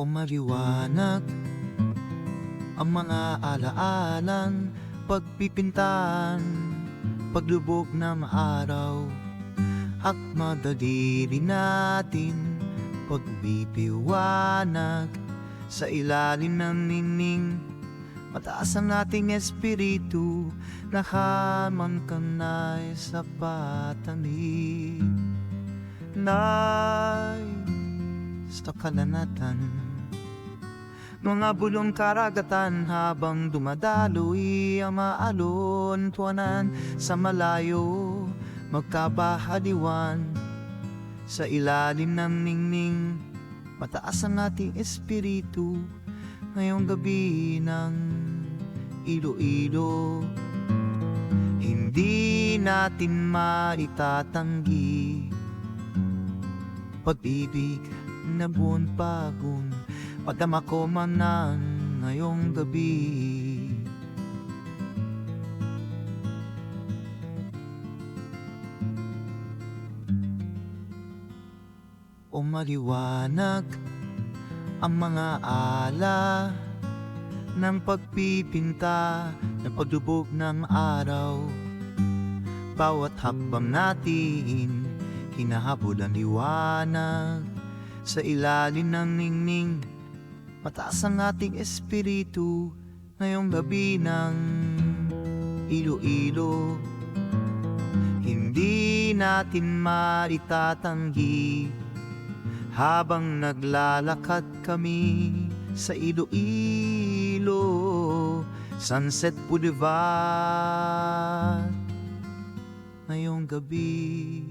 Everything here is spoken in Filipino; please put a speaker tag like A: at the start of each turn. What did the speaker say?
A: o maliwanag. Ang mga alaalang pagpipintan paglubog ng araw at madali rin natin pagbibiwanag sa ilalim ng ningning Mataas ang ating espiritu. Nakaman ka na'y sa patanim Nay sa kalanatan Mga bulong karagatan habang dumadaloy ang maalon Tuwanan sa malayo magkabahaliwan Sa ilalim ng ningning Mataas ang ating espiritu. Ngayong gabi ng Iloilo Hindi natin maitatanggi. Pag-ibig na buwan pagong Padama ko man ng ngayong gabi. O maliwanag ang mga ala ng pagpipinta ng paglubog ng araw. Bawat hakbang natin hinahabol ang liwanag Sa ilalim ng ningning Mataas ang ating espiritu ngayong gabi ng Iloilo. Hindi natin maitatanggi habang naglalakad kami sa Iloilo Sunset Boulevard. Ngayong gabi